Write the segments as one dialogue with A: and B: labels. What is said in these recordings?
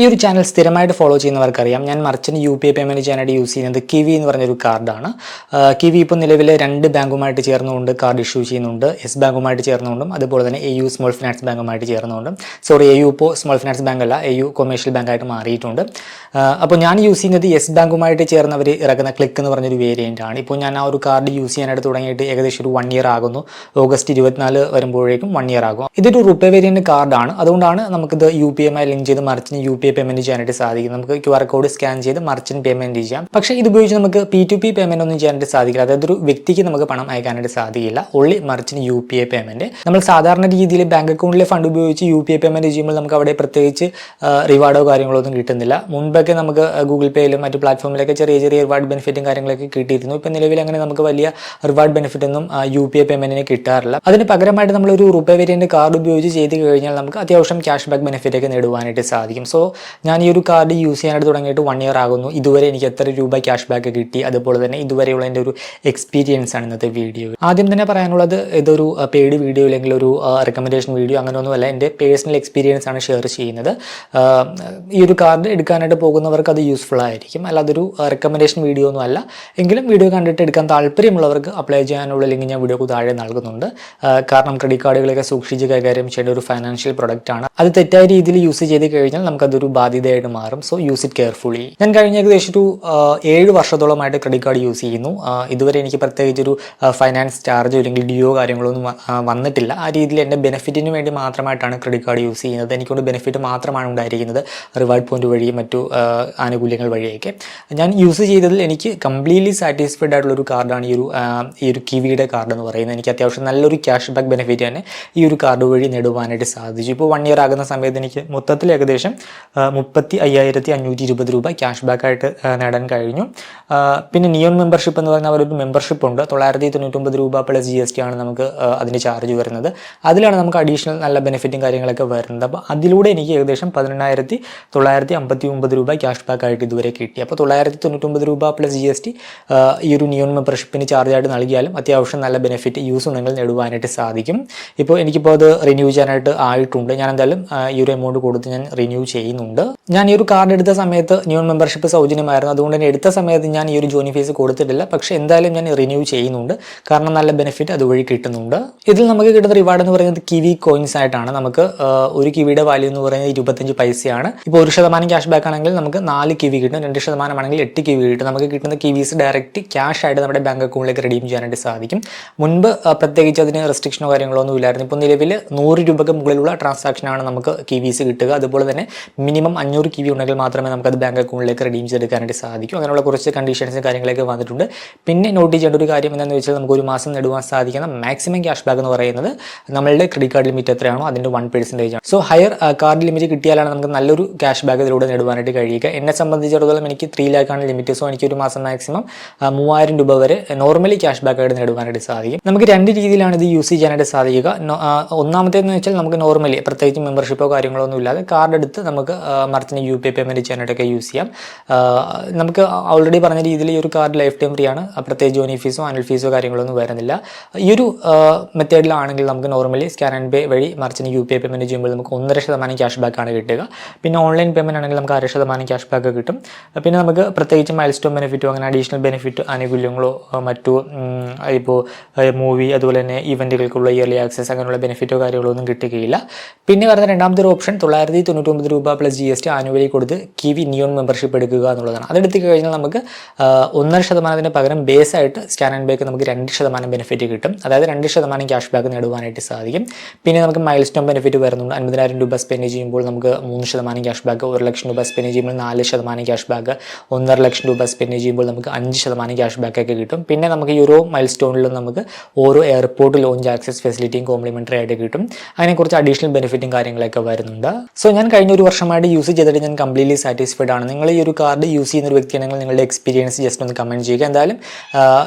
A: ഈ ഒരു ചാനൽ സ്ഥിരമായിട്ട് ഫോളോ ചെയ്യുന്നവർക്കറിയാം. ഞാൻ മറിച്ചിന് യു പി ഐ പേയ്മെന്റ് ചെയ്യാനായിട്ട് യൂസ് ചെയ്യുന്നത് കിവി എന്ന് പറഞ്ഞൊരു കാർഡാണ് കിവി ഇപ്പോൾ നിലവിലെ രണ്ട് ബാങ്കുമായിട്ട് ചേർന്നുകൊണ്ട് കാർഡ് ഇഷ്യൂ ചെയ്യുന്നുണ്ട്. എസ് ബാങ്കുമായിട്ട് ചേർന്നുകൊണ്ടും അതുപോലെ തന്നെ എ യു സ്മോൾ ഫിനാൻസ് ബാങ്കുമായിട്ട് ചേർന്നുകൊണ്ടും. സോറി എ യു ഇപ്പോൾ സ്മോൾ ഫിനാൻസ് ബാങ്ക് അല്ല എ യു കൊമേഴ്ഷ്യൽ ബാങ്കായിട്ട് മാറിയിട്ടുണ്ട്. അപ്പോൾ ഞാൻ യൂസ് ചെയ്യുന്നത് എസ് ബാങ്കുമായിട്ട് ചേർന്നവർ ഇറക്കുന്ന ക്ലിക്ക് എന്ന് പറഞ്ഞൊരു വേരിയന്റ് ആണ്. ഇപ്പോൾ ഞാൻ ആ ഒരു കാർഡ് യൂസ് ചെയ്യാനായിട്ട് തുടങ്ങിയിട്ട് ഏകദേശം ഒരു വൺ ഇയർ ആകുന്നു. ഓഗസ്റ്റ് ഇരുപത്തിനാല് വരുമ്പോഴേക്കും വൺ ഇയർ ആകും. ഇതൊരു റുപ്പേ വേരിയന്റ് കാർഡാണ് അതുകൊണ്ടാണ് നമുക്കിത് യു പി എമ്മായി ലിങ്ക് ചെയ്ത് merchant U P I payment ചെയ്യാനായിട്ട് സാധിക്കും. നമുക്ക് ക്യു ആർ കോഡ് സ്കാൻ ചെയ്ത് മർച്ചന്റ് പേയ്മെന്റ് ചെയ്യാം. പക്ഷെ ഇത് ഉപയോഗിച്ച് നമുക്ക് പി ടു പി പേയ്മെന്റ് ഒന്നും ചെയ്യാനായിട്ട് സാധിക്കില്ല. അതായത് ഒരു വ്യക്തിക്ക് നമുക്ക് പണം അയക്കാനായിട്ട് സാധിക്കില്ല. Only merchant U P I payment നമ്മൾ സാധാരണ രീതിയിൽ ബാങ്ക് അക്കൗണ്ടിലെ ഫണ്ട് ഉപയോഗിച്ച് യു പി ഐ പേയ്മെന്റ് ചെയ്യുമ്പോൾ നമുക്ക് അവിടെ പ്രത്യേകിച്ച് റിവാർഡോ കാര്യങ്ങളോ ഒന്നും കിട്ടുന്നില്ല. മുൻപൊക്കെ നമുക്ക് ഗൂഗിൾ പേയിലും മറ്റു പ്ലാറ്റ്ഫോമിലൊക്കെ ചെറിയ ചെറിയ റിവാർഡ് ബെനിഫിറ്റും കാര്യങ്ങളൊക്കെ കിട്ടിയിരുന്നു. ഇപ്പം നിലവിൽ അങ്ങനെ നമുക്ക് വലിയ റിവാർഡ് ബെനിഫിറ്റ് ഒന്നും യു പി ഐ പേയ്മെന്റിന് കിട്ടാറില്ല. അതിന് പകരമായിട്ട് ഒരു റുപ്പേ വേരിയന്റ് കാർഡ് ഉപയോഗിച്ച് ചെയ്ത് കഴിഞ്ഞാൽ നമുക്ക് അത്യാവശ്യം ക്യാഷ് ബാക്ക് ബെനിഫിറ്റ് ഒക്കെ നേടുവാനായിട്ട് സാധിക്കും. സോ ഞാൻ ഈ ഒരു കാർഡ് യൂസ് ചെയ്യാനായിട്ട് തുടങ്ങിയിട്ട് വൺ ഇയർ ആകുന്നു. ഇതുവരെ എനിക്ക് എത്ര രൂപ ക്യാഷ് ബാക്ക് കിട്ടി? അതുപോലെ തന്നെ ഇതുവരെയുള്ള എന്റെ ഒരു എക്സ്പീരിയൻസ് ആണ് ഇന്നത്തെ വീഡിയോ ആദ്യം തന്നെ പറയാനുള്ളത് ഇതൊരു പെയ്ഡ് വീഡിയോ അല്ലെങ്കിൽ ഒരു റെക്കമെൻഡേഷൻ വീഡിയോ അങ്ങനെ ഒന്നുമല്ല എന്റെ പേഴ്സണൽ എക്സ്പീരിയൻസ് ആണ് ഷെയർ ചെയ്യുന്നത്. ഈ ഒരു കാർഡ് എടുക്കാനായിട്ട് പോകുന്നവർക്ക് അത് യൂസ്ഫുൾ ആയിരിക്കും. അല്ലാതെ ഒരു റെക്കമെൻഡേഷൻ വീഡിയോ ഒന്നും അല്ല. എങ്കിലും വീഡിയോ കണ്ടിട്ട് എടുക്കാൻ താല്പര്യമുള്ളവർക്ക് അപ്ലൈ ചെയ്യാനുള്ള ലിങ്ക് ഞാൻ വീഡിയോക്ക് താഴെ നൽകുന്നുണ്ട്. കാരണം ക്രെഡിറ്റ് കാർഡുകളൊക്കെ സൂക്ഷിച്ച് കൈകാര്യം ചെയ്യേണ്ട ഒരു ഫൈനാൻഷ്യൽ ആണ്. അത് തെറ്റായ രീതിയിൽ യൂസ് ചെയ്ത് കഴിഞ്ഞാൽ നമുക്കതൊരു ബാധ്യതയായിട്ട് മാറും. സോ യൂസ് ഇറ്റ് കെയർഫുള്ളി ഞാൻ കഴിഞ്ഞ ഏകദേശം ഒരു ഏഴ് വർഷത്തോളമായിട്ട് ക്രെഡിറ്റ് കാർഡ് യൂസ് ചെയ്യുന്നു. ഇതുവരെ എനിക്ക് പ്രത്യേകിച്ച് ഒരു ഫൈനാൻസ് ചാർജോ അല്ലെങ്കിൽ ഡിയോ കാര്യങ്ങളോ ഒന്നും വന്നിട്ടില്ല. ആ രീതിയിൽ എന്റെ ബെനിഫിറ്റിന് വേണ്ടി മാത്രമായിട്ടാണ് ക്രെഡിറ്റ് കാർഡ് യൂസ് ചെയ്യുന്നത്. എനിക്കൊണ്ട് ബെനിഫിറ്റ് മാത്രമാണ് ഉണ്ടായിരിക്കുന്നത്. റിവാർഡ് പോയിന്റ് വഴിയും മറ്റു ആനുകൂല്യങ്ങൾ വഴിയൊക്കെ. ഞാൻ യൂസ് ചെയ്തതിൽ എനിക്ക് കംപ്ലീറ്റ്ലി സാറ്റിസ്ഫൈഡ് ആയിട്ടുള്ള ഒരു കാർഡാണ് ഈ ഒരു ഈ ഒരു കിവിയുടെ കാർഡ് എന്ന് പറയുന്നത്. എനിക്ക് അത്യാവശ്യം നല്ലൊരു ക്യാഷ് ബാക്ക് ബെനിഫിറ്റ് തന്നെ ഈ ഒരു കാർഡ് വഴി നേടുവാനായിട്ട് സാധിച്ചു. ഇപ്പോൾ വൺ ഇയർ ആകുന്ന സമയത്ത് എനിക്ക് മൊത്തത്തിൽ ഏകദേശം മുപ്പത്തി അയ്യായിരത്തി അഞ്ഞൂറ്റി ഇരുപത് രൂപ ക്യാഷ് ബാക്ക് ആയിട്ട് നേടാൻ കഴിഞ്ഞു. പിന്നെ നിയോൺ മെമ്പർഷിപ്പ് എന്ന് പറഞ്ഞാൽ അവരൊരു മെമ്പർഷിപ്പ് ഉണ്ട് തൊള്ളായിരത്തി തൊണ്ണൂറ്റൊമ്പത് രൂപ പ്ലസ് ജി എസ് ടി ആണ് നമുക്ക് അതിന് ചാർജ് വരുന്നത്. അതിലാണ് നമുക്ക് അഡീഷണൽ നല്ല ബെനിഫിറ്റും കാര്യങ്ങളൊക്കെ വരുന്നത്. അപ്പോൾ അതിലൂടെ എനിക്ക് ഏകദേശം പതിനെണ്ണായിരത്തി തൊള്ളായിരത്തി അമ്പത്തി ഒമ്പത് രൂപ ക്യാഷ് ബാക്ക് ആയിട്ട് ഇതുവരെ കിട്ടി. അപ്പോൾ തൊള്ളായിരത്തി തൊണ്ണൂറ്റൊമ്പത് രൂപ പ്ലസ് ജി എസ് ടി ഈ ഒരു നിയോൺ മെമ്പർഷിപ്പിന് ചാർജ് ആയിട്ട് നൽകിയാലും അത്യാവശ്യം നല്ല ബെനിഫിറ്റ് യൂസ് ഉണ്ടെങ്കിൽ നേടുവാനായിട്ട് സാധിക്കും. ഇപ്പോൾ എനിക്കിപ്പോൾ അത് റിന്യൂ ചെയ്യാനായിട്ട് ആയിട്ടുണ്ട്. ഞാൻ എന്തായാലും ഈ ഒരു എമൗണ്ട് കൊടുത്ത് ഞാൻ റിന്യൂ ചെയ്യുന്നുണ്ട്. ഞാൻ ഈ ഒരു കാർഡ് എടുത്ത സമയത്ത് ന്യൂൺ മെമ്പർഷിപ്പ് സൗജന്യമായിരുന്നു. അതുകൊണ്ട് തന്നെ എടുത്ത സമയത്ത് ഞാൻ ഈ ഒരു ജോയിൻ ഫീസ് കൊടുത്തിട്ടില്ല. പക്ഷെ എന്തായാലും ഞാൻ റിന്യൂ ചെയ്യുന്നുണ്ട്. കാരണം നല്ല ബെനിഫിറ്റ് അതുവഴി കിട്ടുന്നുണ്ട്. ഇതിൽ നമുക്ക് കിട്ടുന്ന റിവാർഡ് എന്ന് പറയുന്നത് കിവി കോയിൻസ് ആയിട്ടാണ്. നമുക്ക് ഒരു കിവിയുടെ വാല്യൂ എന്ന് പറയുന്നത് ഇരുപത്തഞ്ച് പൈസയാണ്. ഇപ്പോൾ ഒരു ശതമാനം ക്യാഷ് ബാക്ക് ആണെങ്കിൽ നമുക്ക് നാല് കിവി കിട്ടും. രണ്ട് ശതമാനമാണെങ്കിൽ എട്ട് കിവി കിട്ടും. നമുക്ക് കിട്ടുന്ന കിവീസ് ഡയറക്റ്റ് ക്യാഷ് ആയിട്ട് നമ്മുടെ ബാങ്ക് അക്കൗണ്ടിലേക്ക് റെഡീം ചെയ്യാനായിട്ട് സാധിക്കും. മുൻപ് പ്രത്യേകിച്ച് അതിന് റെസ്ട്രിക്ഷനോ കാര്യങ്ങളോ ഒന്നും ഇല്ലായിരുന്നു. ഇപ്പോൾ നിലവിൽ നൂറ് രൂപയ്ക്ക് മുകളിലുള്ള ട്രാൻസാക്ഷനാണ് നമുക്ക് കിവീസ് കിട്ടുക. അതുപോലെ തന്നെ മിനിമം അഞ്ഞൂറ് കിവി ഉണ്ടെങ്കിൽ മാത്രമേ നമുക്കത് ബാങ്ക് അക്കൗണ്ടിലേക്ക് റെഡീം ചെയ്തെടുക്കാനായിട്ട് സാധിക്കും. അങ്ങനെയുള്ള കുറച്ച് കണ്ടീഷൻസും കാര്യങ്ങളൊക്കെ വന്നിട്ടുണ്ട്. പിന്നെ നോട്ട് ചെയ്യേണ്ട ഒരു കാര്യം എന്താണെന്ന് വെച്ചാൽ നമുക്ക് ഒരു മാസം നേടുവാൻ സാധിക്കുന്ന മാക്സിമം ക്യാഷ് ബാക്ക് എന്ന് പറയുന്നത് നമ്മളുടെ ക്രെഡിറ്റ് കാർഡ് ലിമിറ്റ് എത്രയാണോ അതിന്റെ വൺ പെർസെന്റേജ് ആണ്. സോ ഹയർ കാർഡ് ലിമിറ്റ് കിട്ടിയാലാണ് നമുക്ക് നല്ലൊരു ക്യാഷ് ബാക്ക് ഇതിലൂടെ നേടുവാനായിട്ട് കഴിയുക. എന്നെ സംബന്ധിച്ചിടത്തോളം എനിക്ക് ത്രീ ലാക്കാണ് ലിമിറ്റ് സോ എനിക്ക് ഒരു മാസം മാക്സിമം മൂവായിരം രൂപ വരെ നോർമലി ക്യാഷ് ബാക്ക് ആയിട്ട് നേടുവാനായിട്ട് സാധിക്കും. നമുക്ക് രണ്ട് രീതിയിലാണ് ഇത് യൂസ് ചെയ്യാനായിട്ട് സാധിക്കുക. ഒന്നാമത്തേന്ന് വെച്ചാൽ നമുക്ക് നോർമലി പ്രത്യേകിച്ച് മെമ്പർഷിപ്പോ കാര്യങ്ങളോ ഒന്നും ഇല്ലാതെ കാർഡ് എടുത്ത് നമുക്ക് merchant U P I payment ചെയ്യാനായിട്ടൊക്കെ use ചെയ്യാം. നമുക്ക് ഓൾറെഡി പറഞ്ഞ രീതിയിൽ ഈ ഒരു കാർഡ് ലൈഫ് ടൈം ഫ്രീ ആണ്. പ്രത്യേകിച്ച് ജോയിൻ ഫീസോ ആനുവൽ ഫീസോ കാര്യങ്ങളൊന്നും വരുന്നില്ല. ഈ ഒരു മെത്തേഡിലാണെങ്കിൽ നമുക്ക് നോർമലി സ്കാൻ ആൻഡ് പേ വഴി merchant U P I payment ചെയ്യുമ്പോൾ നമുക്ക് ഒന്നര ശതമാനം ക്യാഷ് ബാക്ക് ആണ് കിട്ടുക. പിന്നെ ഓൺലൈൻ പേയ്മെന്റ് ആണെങ്കിൽ നമുക്ക് അര ശതമാനം ക്യാഷ് ബാക്ക് കിട്ടും. പിന്നെ നമുക്ക് പ്രത്യേകിച്ച് മൈൽ സ്റ്റോൺ ബെനിഫിറ്റോ അങ്ങനെ അഡീഷണൽ ബെനിഫിറ്റ് ആനുകൂല്യങ്ങളോ മറ്റു ഇപ്പോൾ മൂവി അതുപോലെ തന്നെ ഇവന്റുകൾക്കുള്ള ഇയർലി ആക്സസ് അങ്ങനെയുള്ള ബെനിഫിറ്റോ കാര്യങ്ങളോ ഒന്നും കിട്ടുകയില്ല. പിന്നെ വരുന്ന രണ്ടാമത്തെ ഒരു ഓപ്ഷൻ തൊള്ളായിരത്തി തൊണ്ണൂറ്റൊമ്പത് രൂപ plus G S T annually കൊടുത്ത് കിവി നിയോൺ മെമ്പർഷിപ്പ് എടുക്കുക എന്നുള്ളതാണ്. അതെടുത്ത് കഴിഞ്ഞാൽ നമുക്ക് ഒന്നര ശതമാനത്തിന് പകരം ബേസ് ആയിട്ട് സ്കാൻ ആൻഡ് ബേക്ക് നമുക്ക് രണ്ട് ശതമാനം ബെനിഫിറ്റ് കിട്ടും. അതായത് രണ്ട് ശതമാനം ക്യാഷ് ബാക്ക് നേടുവാനായിട്ട് സാധിക്കും. പിന്നെ നമുക്ക് മൈൽ സ്റ്റോൺ ബെനിഫിറ്റ് വരുന്നുണ്ട്. അൻപതിനായിരം രൂപ സ്പെൻഡ് ചെയ്യുമ്പോൾ നമുക്ക് മൂന്ന് ശതമാനം ക്യാഷ് ബാക്ക് ഒരു ലക്ഷം രൂപ സ്പെൻഡ് ചെയ്യുമ്പോൾ നാല് ശതമാനം ക്യാഷ് ബാക്ക് ഒന്നര ലക്ഷം രൂപ സ്പെൻഡ് ചെയ്യുമ്പോൾ നമുക്ക് അഞ്ച് ശതമാനം ക്യാഷ് ബാക്ക് ഒക്കെ കിട്ടും. പിന്നെ നമുക്ക് ഈ ഓരോ മൈൽ സ്റ്റോണിലും നമുക്ക് ഓരോ എയർപോർട്ട് ലോഞ്ച് ആക്സസ് ഫെസിലിറ്റിയും കോംപ്ലിമെന്ററി ആയിട്ട് കിട്ടും. അതിനെക്കുറിച്ച് അഡീഷണൽ ബെനിഫിറ്റും കാര്യങ്ങളൊക്കെ വരുന്നുണ്ട്. സോ ഞാൻ കഴിഞ്ഞ ഒരു വർഷമായിട്ട് യൂസ് ചെയ്തിട്ട് ഞാൻ കംപ്ലീറ്റ്ലി സാറ്റിസ്ഫൈഡ് ആണ്. നിങ്ങൾ ഈ ഒരു കാർഡ് യൂസ് ചെയ്യുന്ന ഒരു വ്യക്തിയാണെങ്കിൽ നിങ്ങളുടെ എക്സ്പീരിയൻസ് ജസ്റ്റ് ഒന്ന് കമന്റ് ചെയ്യുക. എന്തായാലും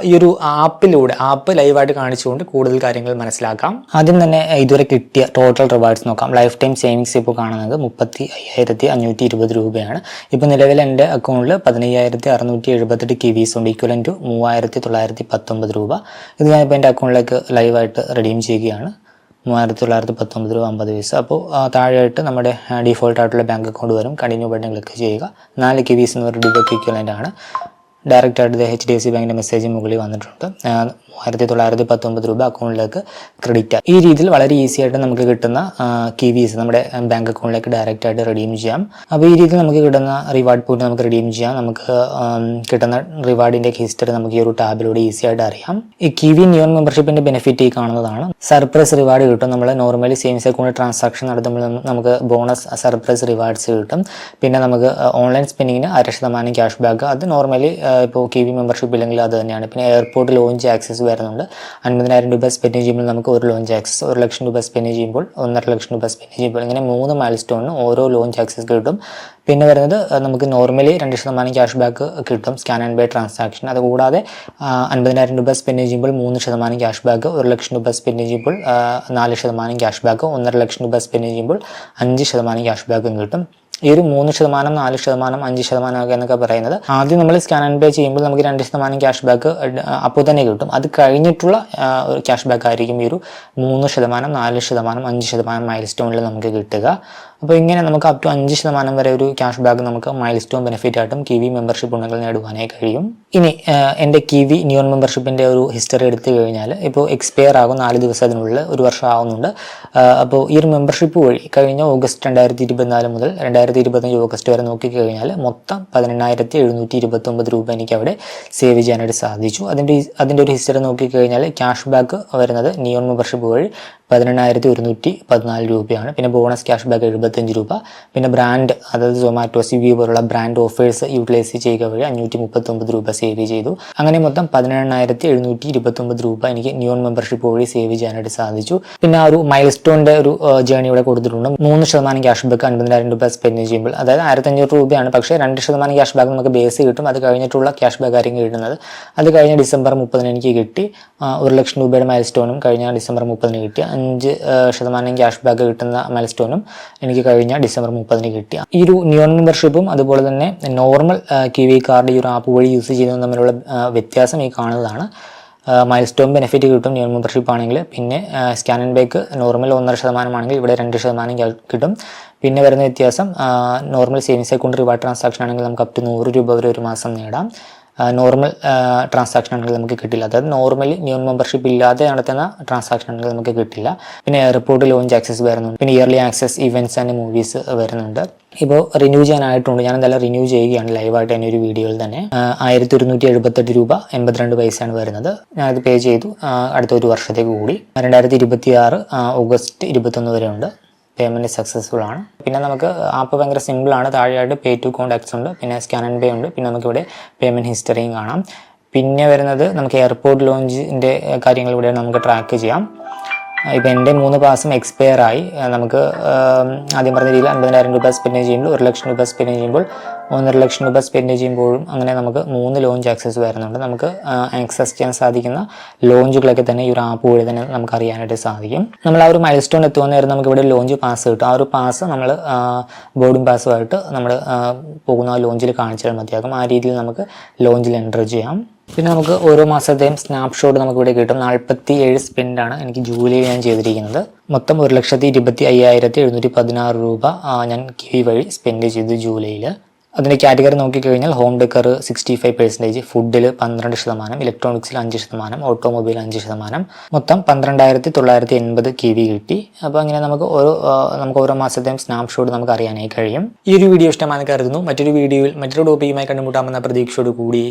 A: ഈ ഒരു ആപ്പിലൂടെ ആപ്പ് ലൈവായിട്ട് കാണിച്ചുകൊണ്ട് കൂടുതൽ കാര്യങ്ങൾ മനസ്സിലാക്കാം. ആദ്യം തന്നെ ഇതുവരെ കിട്ടിയ ടോട്ടൽ റിവാർഡ്സ് നോക്കാം. ലൈഫ് ടൈം സേവിങ്സ് ഇപ്പോൾ കാണുന്നത് മുപ്പത്തി അയ്യായിരത്തി അഞ്ഞൂറ്റി ഇരുപത് രൂപയാണ്. ഇപ്പോൾ നിലവിൽ എന്റെ അക്കൗണ്ടിൽ പതിനയ്യായിരത്തി അറുന്നൂറ്റി എഴുപത്തെട്ട് കിവീസ് ഉണ്ട്. ഈക്വലൻ ടു മൂവായിരത്തി തൊള്ളായിരത്തി പത്തൊമ്പത് രൂപ. ഇത് ഞാനിപ്പോൾ എന്റെ അക്കൗണ്ടിലേക്ക് ലൈവായിട്ട് റെഡീം ചെയ്യുകയാണ്. മൂവായിരത്തി തൊള്ളായിരത്തി പത്തൊമ്പത് രൂപ അമ്പത് പൈസ. അപ്പോൾ താഴെയായിട്ട് നമ്മുടെ ഡിഫോൾട്ട് ആയിട്ടുള്ള ബാങ്ക് അക്കൗണ്ട് വരും. കണ്ടിന്യൂ ബട്ടൺ ക്ലിക്ക് ചെയ്യുക. നാല് കിവീസ് എന്ന് പറയുന്ന രൂപയ്ക്ക് ഇക്വലന്റ് ആണ്. ഡയറക്റ്റ് ആയിട്ട് എച്ച് ഡി എഫ് സി ബാങ്കിന്റെ മെസ്സേജ് മുകളിൽ വന്നിട്ടുണ്ട്. ആയിരത്തി തൊള്ളായിരത്തി പത്തൊമ്പത് രൂപ അക്കൗണ്ടിലേക്ക് ക്രെഡിറ്റ് ഈ രീതിയിൽ വളരെ ഈസി ആയിട്ട് നമുക്ക് കിട്ടുന്ന കിവീസ് നമ്മുടെ ബാങ്ക് അക്കൗണ്ടിലേക്ക് ഡയറക്റ്റ് ആയിട്ട് റിഡീം ചെയ്യാം. അപ്പോൾ ഈ രീതിയിൽ നമുക്ക് കിട്ടുന്ന റിവാർഡ് പോയിന്റ് നമുക്ക് റിഡീം ചെയ്യാം. നമുക്ക് കിട്ടുന്ന റിവാർഡിന്റെ ഹിസ്റ്ററി നമുക്ക് ഈ ഒരു ടാബിലൂടെ ഈസി ആയിട്ട് അറിയാം. ഈ കിവി ന്യൂൺ മെമ്പർഷിപ്പിന്റെ ബെനിഫിറ്റ് ഈ കാണുന്നതാണ്. സർപ്രൈസ് റിവാർഡ് കിട്ടും. നമ്മൾ നോർമലി സേവിങ്സ് അക്കൗണ്ട് ട്രാൻസാക്ഷൻ നടത്തുമ്പോൾ നമുക്ക് ബോണസ് സർപ്രൈസ് റിവാർഡ്സ് കിട്ടും. പിന്നെ നമുക്ക് ഓൺലൈൻ സ്പെൻഡിങ്ങിന് അര ശതമാനം ക്യാഷ് ബാക്ക് അത് നോർമലി ഇപ്പോൾ കെ വി മെമ്പർഷിപ്പ് ഇല്ലെങ്കിൽ അത് തന്നെയാണ്. പിന്നെ എയർപോർട്ട് ലോഞ്ച് ആക്സസ് വരുന്നുണ്ട്. അൻപതിനായിരം രൂപ സ്പെൻഡ് ചെയ്യുമ്പോൾ നമുക്ക് ഒരു ലോഞ്ച് ആക്സസ് ഒരു ലക്ഷം രൂപ സ്പെൻഡ് ചെയ്യുമ്പോൾ ഒന്നര ലക്ഷം രൂപ സ്പെൻഡ് ചെയ്യുമ്പോൾ ഇങ്ങനെ മൂന്ന് മൈൽ സ്റ്റോണിന് ഓരോ ലോഞ്ച് ആക്സസ് കിട്ടും. പിന്നെ വരുന്നത് നമുക്ക് നോർമലി രണ്ട് ശതമാനം ക്യാഷ് ബാക്ക് കിട്ടും സ്കാൻ ആൻഡ് ബൈ ട്രാൻസാക്ഷൻ അതുകൂടാതെ അൻപതിനായിരം രൂപ സ്പെൻഡ് ചെയ്യുമ്പോൾ മൂന്ന് ശതമാനം ക്യാഷ് ബാക്ക് ഒരു ലക്ഷം രൂപ സ്പെൻഡ് ചെയ്യുമ്പോൾ നാല് ശതമാനം ക്യാഷ് ബാക്ക് ഒന്നര ലക്ഷം രൂപ സ്പെൻഡ് ചെയ്യുമ്പോൾ അഞ്ച് ശതമാനം ക്യാഷ് ബാക്കും കിട്ടും. ഈ ഒരു മൂന്ന് ശതമാനം നാല് ശതമാനം അഞ്ച് ശതമാനം ഒക്കെ എന്നൊക്കെ പറയുന്നത്. ആദ്യം നമ്മൾ സ്കാൻ ആൻഡ് പേ ചെയ്യുമ്പോൾ നമുക്ക് രണ്ട് ശതമാനം ക്യാഷ് ബാക്ക് അപ്പോൾ തന്നെ കിട്ടും. അത് കഴിഞ്ഞിട്ടുള്ള ഒരു ക്യാഷ് ബാക്ക് ആയിരിക്കും ഈ ഒരു മൂന്ന് ശതമാനം നാല് ശതമാനം അഞ്ച് ശതമാനം മൈൽ സ്റ്റോണിൽ നമുക്ക് കിട്ടുക. അപ്പോൾ ഇങ്ങനെ നമുക്ക് അപ് ടു അഞ്ച് ശതമാനം വരെ ഒരു ക്യാഷ് ബാക്ക് നമുക്ക് മൈൽ സ്റ്റോൺ ബെനിഫിറ്റ് ആയിട്ടും കി വി മെമ്പർഷിപ്പ് ഉണ്ടെങ്കിൽ നേടുവാനായി കഴിയും. ഇനി എന്റെ കി വി ന്യൂൺ മെമ്പർഷിപ്പിന്റെ ഒരു ഹിസ്റ്ററി എടുത്തു കഴിഞ്ഞാൽ ഇപ്പോൾ എക്സ്പയർ ആകും നാല് ദിവസം അതിനുള്ളിൽ ഒരു വർഷം ആവുന്നുണ്ട്. അപ്പോൾ ഈ ഒരു മെമ്പർഷിപ്പ് വഴി കഴിഞ്ഞ ഓഗസ്റ്റ് രണ്ടായിരത്തി ഇരുപത്തിനാല് മുതൽ രണ്ടായിരത്തി ഇരുപത്തഞ്ച് ഓഗസ്റ്റ് വരെ നോക്കിക്കഴിഞ്ഞാൽ മൊത്തം പതിനെണ്ണായിരത്തി എഴുന്നൂറ്റി ഇരുപത്തൊമ്പത് രൂപ എനിക്ക് അവിടെ സേവ് ചെയ്യാനായിട്ട് സാധിച്ചു. അതിന്റെ അതിന്റെ ഒരു ഹിസ്റ്ററി നോക്കിക്കഴിഞ്ഞാൽ ക്യാഷ് ബാക്ക് വരുന്നത് നിയോൺ മെമ്പർഷിപ്പ് വഴി പതിനെണ്ണായിരത്തി ഒരുന്നൂറ്റി പതിനാല് രൂപയാണ്. പിന്നെ ബോണസ് ക്യാഷ് ബാക്ക് എഴുപത്തഞ്ച് രൂപ. പിന്നെ ബ്രാൻഡ് അതായത് സൊമാറ്റോ സ്വിഗ്ഗി പോലുള്ള ബ്രാൻഡ് ഓഫേഴ്സ് യൂട്ടിലൈസ് ചെയ്യുക വഴി അഞ്ഞൂറ്റി മുപ്പത്തൊമ്പത് രൂപ സേവ് ചെയ്തു. അങ്ങനെ മൊത്തം പതിനെണ്ണായിരത്തി എഴുന്നൂറ്റി ഇരുപത്തൊമ്പത് രൂപ എനിക്ക് ന്യൂൺ മെമ്പർഷിപ്പ് വഴി സേവ് ചെയ്യാനായിട്ട് സാധിച്ചു. പിന്നെ ആ ഒരു മൈൽ സ്റ്റോണിന്റെ ഒരു ജേണി ഇവിടെ കൊടുത്തിട്ടുണ്ട്. മൂന്ന് ശതമാനം ക്യാഷ് ബാക്ക് അൻപതിനായിരം രൂപ സ്പെൻഡ് ചെയ്യുമ്പോൾ. അതായത് ആയിരത്തഞ്ഞൂറ് രൂപയാണ്. പക്ഷേ രണ്ട് ശതമാനം ക്യാഷ് ബാക്ക് നമുക്ക് ബേസ് കിട്ടും. അത് കഴിഞ്ഞിട്ടുള്ള ക്യാഷ് ബാക്ക് ആയിരിക്കും കിട്ടുന്നത്. അത് കഴിഞ്ഞ ഡിസംബർ മുപ്പതിന് എനിക്ക് കിട്ടി. ഒരു ലക്ഷം രൂപയുടെ മൈൽ സ്റ്റോണും കഴിഞ്ഞ ഡിസംബർ മുപ്പതിന് കിട്ടി. അഞ്ച് ശതമാനം ക്യാഷ് ബാക്ക് കിട്ടുന്ന മൈൽസ്റ്റോണും എനിക്ക് കഴിഞ്ഞ ഡിസംബർ മുപ്പതിന് കിട്ടി. ഈ ഒരു ന്യൂൺ മെമ്പർഷിപ്പും അതുപോലെ തന്നെ നോർമൽ കി വി കാർഡ് ഈ ഒരു ആപ്പ് വഴി യൂസ് ചെയ്യുന്നതും തമ്മിലുള്ള വ്യത്യാസം ഈ കാണുന്നതാണ്. മൈൽ സ്റ്റോൺ ബെനിഫിറ്റ് കിട്ടും ന്യൂൺ മെമ്പർഷിപ്പ് ആണെങ്കിൽ. പിന്നെ സ്കാൻ ആൻഡ് ബേക്ക് നോർമൽ ഒന്നര ശതമാനമാണെങ്കിൽ ഇവിടെ രണ്ട് ശതമാനം കിട്ടും. പിന്നെ വരുന്ന വ്യത്യാസം normal savings account reward transaction ആണെങ്കിൽ നമുക്ക് അപ് ടു നൂറ് രൂപ വരെ ഒരു മാസം നേടാം. നോർമൽ ട്രാൻസാക്ഷൻ ആണെങ്കിൽ നമുക്ക് കിട്ടില്ല. അതായത് നോർമലി ന്യൂൺ മെമ്പർഷിപ്പ് ഇല്ലാതെ നടത്തുന്ന ട്രാൻസാക്ഷൻ ആണെങ്കിൽ നമുക്ക് കിട്ടില്ല. പിന്നെ എയർപോർട്ട് ലോഞ്ച് ആക്സസ് വരുന്നുണ്ട്. പിന്നെ early access events and movies വരുന്നുണ്ട്. ഇപ്പോൾ റിന്യൂ ചെയ്യാനായിട്ടുണ്ട്. ഞാൻ എന്തായാലും റിന്യൂ ചെയ്യുകയാണ് ലൈവായിട്ട് തന്നെ ഒരു വീഡിയോയിൽ തന്നെ. ആയിരത്തി ഒരുന്നൂറ്റി എഴുപത്തെട്ട് രൂപ എൺപത്തിരണ്ട് പൈസയാണ് വരുന്നത്. ഞാനത് പേ ചെയ്തു. അടുത്ത ഒരു വർഷത്തേക്ക് കൂടി. രണ്ടായിരത്തി ഇരുപത്തി ആറ് ഓഗസ്റ്റ് ഇരുപത്തൊന്ന് വരെ ഉണ്ട് പേയ്മെന്റ് സക്സസ്ഫുൾ ആണ്. പിന്നെ നമുക്ക് ആപ്പ് ഭയങ്കര സിമ്പിളാണ് താഴെയായിട്ട് പേ ടു കോണ്ടാക്ട്സ് ഉണ്ട്. പിന്നെ സ്കാൻ ആൻഡ് പേ ഉണ്ട്. പിന്നെ നമുക്കിവിടെ പേയ്മെന്റ് ഹിസ്റ്ററിയും കാണാം. പിന്നെ വരുന്നത് നമുക്ക് എയർപോർട്ട് ലോഞ്ചിന്റെ കാര്യങ്ങൾ ഇവിടെ നമുക്ക് ട്രാക്ക് ചെയ്യാം. ഇപ്പം എന്റെ മൂന്ന് പാസും എക്സ്പയർ ആയി. നമുക്ക് ആദ്യം പറഞ്ഞ രീതിയിൽ അൻപതിനായിരം രൂപ സ്പെൻഡ് ചെയ്യുമ്പോൾ ഒരു ലക്ഷം രൂപ സ്പെൻഡ് ചെയ്യുമ്പോൾ ഒന്നര ലക്ഷം രൂപ സ്പെൻഡ് ചെയ്യുമ്പോഴും അങ്ങനെ നമുക്ക് മൂന്ന് ലോഞ്ച് ആക്സസ് വരുന്നുണ്ട്. നമുക്ക് ആക്സസ് ചെയ്യാൻ സാധിക്കുന്ന ലോഞ്ചുകളൊക്കെ തന്നെ ഈ ഒരു ആപ്പ് വഴി തന്നെ നമുക്ക് അറിയാനായിട്ട് സാധിക്കും. നമ്മൾ ആ ഒരു മൈൽ സ്റ്റോൺ എത്തുന്ന നേരം നമുക്ക് ഇവിടെ ലോഞ്ച് പാസ് കിട്ടും. ആ ഒരു പാസ് നമ്മൾ ബോർഡിംഗ് പാസ്സുമായിട്ട് നമ്മൾ പോകുന്ന ആ ലോഞ്ചിൽ കാണിച്ചാൽ മതിയാകും. ആ രീതിയിൽ നമുക്ക് ലോഞ്ചിൽ എന്റർ ചെയ്യാം. പിന്നെ നമുക്ക് ഓരോ മാസത്തെയും സ്നാപ്ഷോട്ട് നമുക്ക് ഇവിടെ കിട്ടും. നാൽപ്പത്തി ഏഴ് സ്പെൻഡാണ് എനിക്ക് ജൂലൈയിൽ ഞാൻ ചെയ്തിരിക്കുന്നത്. മൊത്തം ഒരു ലക്ഷത്തി ഇരുപത്തി അയ്യായിരത്തി എഴുന്നൂറ്റി പതിനാറ് രൂപ ഞാൻ കിവി വഴി സ്പെൻഡ് ചെയ്തു ജൂലൈയിൽ അതിന്റെ കാറ്റഗറി നോക്കിക്കഴിഞ്ഞാൽ home decor sixty five percentage ഫുഡിൽ പന്ത്രണ്ട് ശതമാനം ഇലക്ട്രോണിക്സിൽ അഞ്ച് ശതമാനം ഓട്ടോമൊബൈൽ അഞ്ച് ശതമാനം. മൊത്തം പന്ത്രണ്ടായിരത്തി തൊള്ളായിരത്തി എൺപത് കെ വി കിട്ടി. അപ്പോൾ അങ്ങനെ നമുക്ക് ഓരോ നമുക്ക് ഓരോ മാസത്തെയും സ്നാപ്ഷോട്ട് നമുക്ക് അറിയാനായി കഴിയും. ഈ ഒരു വീഡിയോ ഇഷ്ടമാണെന്ന് കരുതുന്നു. മറ്റൊരു വീഡിയോയിൽ മറ്റൊരു ടോപ്പിക്കുമായി കണ്ടുമുട്ടാമെന്ന പ്രതീക്ഷയോട് കൂടി